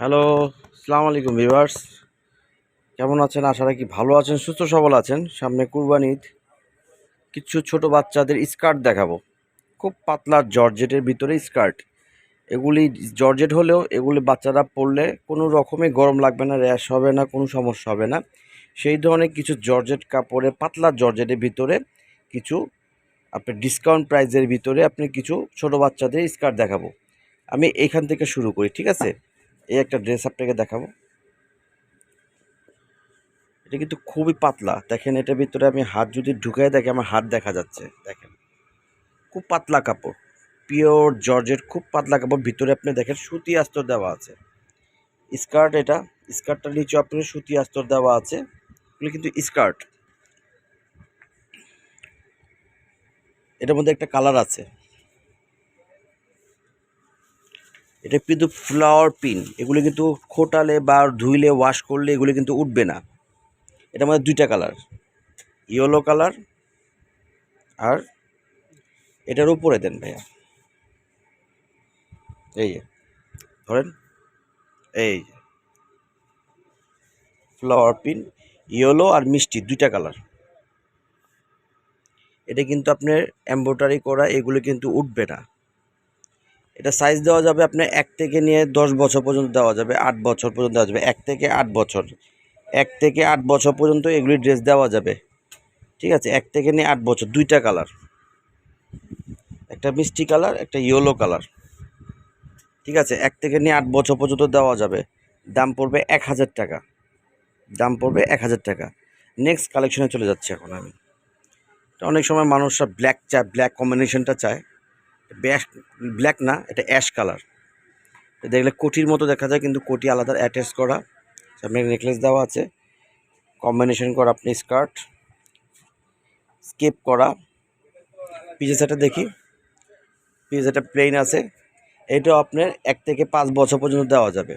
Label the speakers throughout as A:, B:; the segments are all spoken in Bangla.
A: হ্যালো, সালাম আলাইকুম ভিভার্স কেমন আছেন? আশা রাখি ভালো আছেন, সুস্থ সবল আছেন। সামনে কুরবান ঈদ। কিছু ছোট বাচ্চাদের স্কার্ট দেখাবো। খুব পাতলা জর্জেটের ভিতরে স্কার্ট। এগুলি জর্জেট হলেও এগুলি বাচ্চারা পরলে কোনো রকমে গরম লাগবে না, র্যাশ হবে না, কোনো সমস্যা হবে না। সেই ধরনের কিছু জর্জেট কাপড়ে, পাতলা জর্জেটের ভিতরে কিছু আপনার ডিসকাউন্ট প্রাইজের ভিতরে আপনি কিছু ছোট বাচ্চাদের স্কার্ট দেখাবো। আমি এখান থেকে শুরু করি, ঠিক আছে? এই একটা ড্রেস আপনাকে দেখাবো। এটা কিন্তু খুবই পাতলা। দেখেন, এটার ভিতরে আমি হাত যদি ঢুকাই দেখি আমার হাত দেখা যাচ্ছে। দেখেন, খুব পাতলা কাপড়। পিওর জর্জের খুব পাতলা কাপড়। ভিতরে আপনি দেখেন, সুতি আস্তর দেওয়া আছে। স্কার্ট এটা। স্কার্টটার নিচে আপনার সুতি আস্তর দেওয়া আছে। এগুলো কিন্তু স্কার্ট। এটার মধ্যে একটা কালার আছে। এটা কিন্তু ফ্লাওয়ার পিন এগুলো কিন্তু খোটালে বা ধুইলে ওয়াশ করলে এগুলো কিন্তু উঠবে না। এটা আমাদের দুইটা কালার ইয়েলো কালার আর এটার উপরে দেন ভাইয়া। এই ধরেন, এই ফ্লাওয়ার পিন ইয়েলো আর মিষ্টি, দুইটা কালার এটা কিন্তু আপনার এম্ব্রয়ডারি করা, এগুলো কিন্তু উঠবে না। এটা সাইজ দেওয়া যাবে আপনার এক থেকে নিয়ে দশ বছর পর্যন্ত দেওয়া যাবে, আট বছর পর্যন্ত দেওয়া যাবে, এক থেকে আট বছর। এক থেকে আট বছর পর্যন্ত এগুলি ড্রেস দেওয়া যাবে। ঠিক আছে, এক থেকে নিয়ে আট বছর, দুইটা কালার একটা মিষ্টি কালার একটা ইয়েলো কালার ঠিক আছে, এক থেকে নিয়ে আট বছর পর্যন্ত দেওয়া যাবে। দাম পড়বে এক হাজার টাকা। দাম পড়বে এক হাজার টাকা। নেক্সট কালেকশনে চলে যাচ্ছে এখন আমি। অনেক সময় মানুষরা ব্ল্যাক চায় ব্ল্যাক কম্বিনেশনটা চায়। ব্যাশ ব্ল্যাক না, এটা অ্যাশ কালার। দেখলে কোটির মতো দেখা যায়, কিন্তু কোটি আলাদা অ্যাটাচ করা। সামনে নেকলেস দেওয়া আছে। কম্বিনেশন করা আপনি স্কার্ট। স্কেপ করা। পিছে সেটা দেখি। পিছে সেটা প্লেন আছে। এটাও আপনার এক থেকে পাঁচ বছর পর্যন্ত দেওয়া যাবে।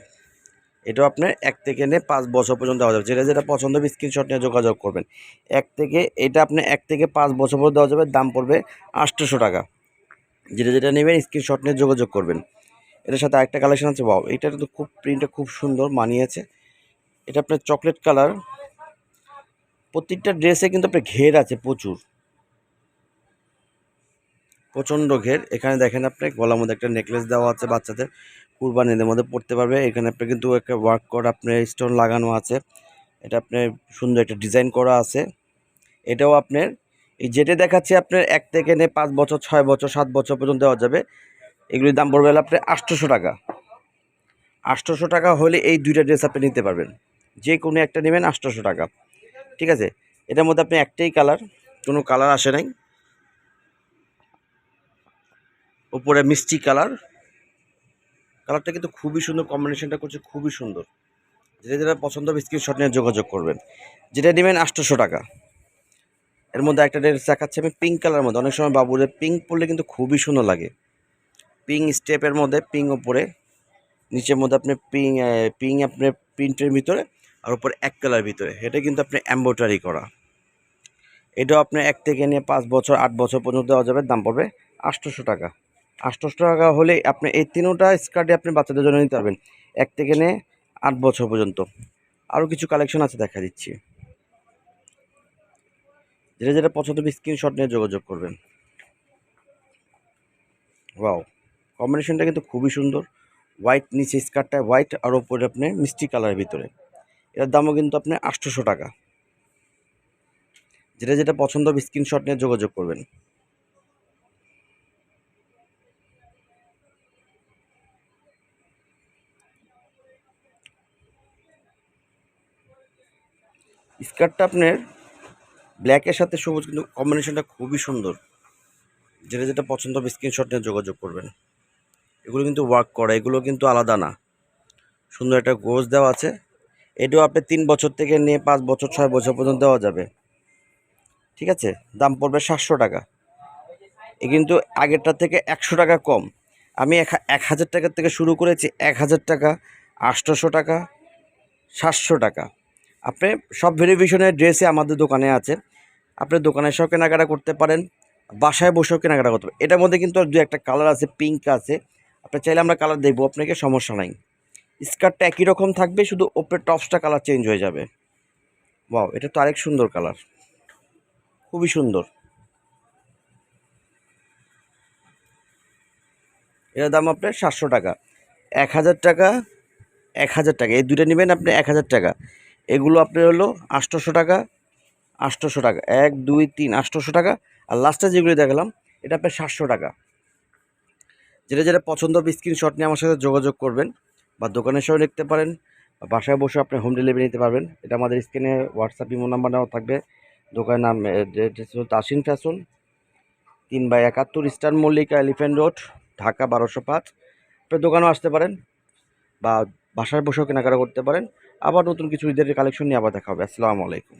A: এটাও আপনার এক থেকে নিয়ে পাঁচ বছর পর্যন্ত দেওয়া যাবে। যেটা যেটা পছন্দ হবে স্ক্রিনশট নিয়ে যোগাযোগ করবেন। এক থেকে, এটা আপনি এক থেকে পাঁচ বছর পর্যন্ত দেওয়া যাবে। দাম পড়বে আটশোশো টাকা। যেটা যেটা নেবেন স্ক্রিনশট নিয়ে যোগাযোগ করবেন। এটার সাথে আরেকটা কালেকশন আছে বাও এটা কিন্তু খুব প্রিন্টটা খুব সুন্দর মানিয়েছে। এটা আপনার চকলেট কালার প্রত্যেকটা ড্রেসে কিন্তু আপনার ঘের আছে প্রচুর। প্রচণ্ড ঘের। এখানে দেখেন আপনি, গলার মধ্যে একটা নেকলেস দেওয়া আছে বাচ্চাদের। কুরবানিদের মধ্যে পড়তে পারবে। এখানে আপনি কিন্তু একটা ওয়ার্ক করা আপনার স্টোন লাগানো আছে। এটা আপনার সুন্দর একটা ডিজাইন করা আছে। এটাও আপনার যেটা দেখাচ্ছি আপনার এক থেকে নিয়ে পাঁচ বছর, ছয় বছর, সাত বছর পর্যন্ত দেওয়া যাবে। এগুলির দাম পড়বে হলো আপনার আটশোশো টাকা। আটশোশো টাকা হলে এই দুইটা ড্রেস আপনি নিতে পারবেন। যে কোনো একটা নেবেন আটশোশো টাকা। ঠিক আছে? এটার মধ্যে আপনি একটাই কালার কোনো কালার আসে নাই। উপরে মিষ্টি কালার কালারটা কিন্তু খুবই সুন্দর কম্বিনেশনটা করছে খুবই সুন্দর। যেটা যেটা পছন্দ হবে স্ক্রিনশট নিয়ে যোগাযোগ করবেন। যেটা নেবেন আটশোশো টাকা। এর মধ্যে একটা ড্রেস দেখাচ্ছি আমি পিঙ্ক কালারের মধ্যে। অনেক সময় বাবুদের পিঙ্ক পরলে কিন্তু খুবই সুন্দর লাগে। পিঙ্ক স্টেপের মধ্যে পিঙ্ক ওপরে নিচের মধ্যে আপনি পিঙ্ক পিঙ্ক আপনার প্রিন্টের ভিতরে আর উপরে এক কালার ভিতরে। এটা কিন্তু আপনি এম্ব্রয়ডারি করা। এটাও আপনার এক থেকে নিয়ে পাঁচ বছর, আট বছর পর্যন্ত দেওয়া যাবে, দাম পড়বে আটশোশো টাকা। আটশোশো টাকা হলে আপনি এই তিনোটা স্কার্টে আপনি বাচ্চাদের জন্য নিতে পারবেন। এক থেকে নিয়ে আট বছর পর্যন্ত। আরও কিছু কালেকশন আছে, দেখা দিচ্ছি। যেটা যেটা পছন্দ হবে স্ক্রিনশট নিয়ে যোগাযোগ করবেন। ওয়াও কম্বিনেশনটা কিন্তু খুবই সুন্দর। হোয়াইট নিচে স্কার্টটা হোয়াইট আর ওপরে আপনি মিষ্টি কালারের ভিতরে। এটার দামও কিন্তু আপনি আটশোশো টাকা। যেটা যেটা পছন্দ হবে স্ক্রিনশট নিয়ে যোগাযোগ করবেন। স্কার্টটা আপনার ব্ল্যাকের সাথে সবুজ কিন্তু কম্বিনেশনটা খুবই সুন্দর। যেটা যেটা পছন্দ হবে স্ক্রিনশট নিয়ে যোগাযোগ করবেন। এগুলো কিন্তু ওয়ার্ক করা, এগুলো কিন্তু আলাদা না। সুন্দর একটা গোজ দেওয়া আছে। এটাও আপনি তিন বছর থেকে নিয়ে পাঁচ বছর, ছয় বছর পর্যন্ত দেওয়া যাবে। ঠিক আছে? দাম পড়বে সাতশো টাকা। এ কিন্তু আগেরটার থেকে একশো টাকা কম। আমি এক এক হাজার টাকার থেকে শুরু করেছি এক হাজার টাকা, আটশোশো টাকা, সাতশো টাকা। আপনি সব ভেরিফিকেশনের ড্রেসই আমাদের দোকানে আছে। আপনি দোকানে এসেও কেনাকাটা করতে পারেন, বাসায় বসেও কেনাকাটা করতে পারেন। এটার মধ্যে কিন্তু দু একটা কালার আছে পিঙ্ক আছে। আপনি চাইলে আমরা কালার দেখব, আপনাকে সমস্যা নাই। স্কার্টটা একই রকম থাকবে, শুধু ওপরের টপসটা কালার চেঞ্জ হয়ে যাবে। ওয়াও এটা তো আরেক সুন্দর কালার খুবই সুন্দর। এটার দাম আপনার সাতশো টাকা। এক হাজার টাকা, এক হাজার টাকা। এই দুটো নেবেন আপনি এক হাজার টাকা। এগুলো আপনার হলো আটশোশো টাকা আটশোশো টাকা। এক, দুই, তিন, আটশোশো টাকা। আর লাস্টে যেগুলো দেখালাম, এটা আপনার সাতশো টাকা। যেটা যেটা পছন্দ হবে স্ক্রিনশট নিয়ে আমার সাথে যোগাযোগ করবেন বা দোকানের সঙ্গে লিখতে পারেন বাসায় বসে আপনি হোম ডেলিভারি নিতে পারবেন। এটা আমাদের স্ক্রিনে হোয়াটসঅ্যাপ ইমো নাম্বার নেওয়া থাকবে। দোকানের নাম তাসিন ফ্যাশন তিন বাই একাত্তর eastern Mallika elephant road Dhaka বারোশো পাঁচ। আপনি দোকানেও আসতে পারেন বা বাসায় বসেও কেনাকাটা করতে পারেন। আবার নতুন কিছু ঈদের কালেকশন নিয়ে আবার দেখা হবে। আসসালামু আলাইকুম।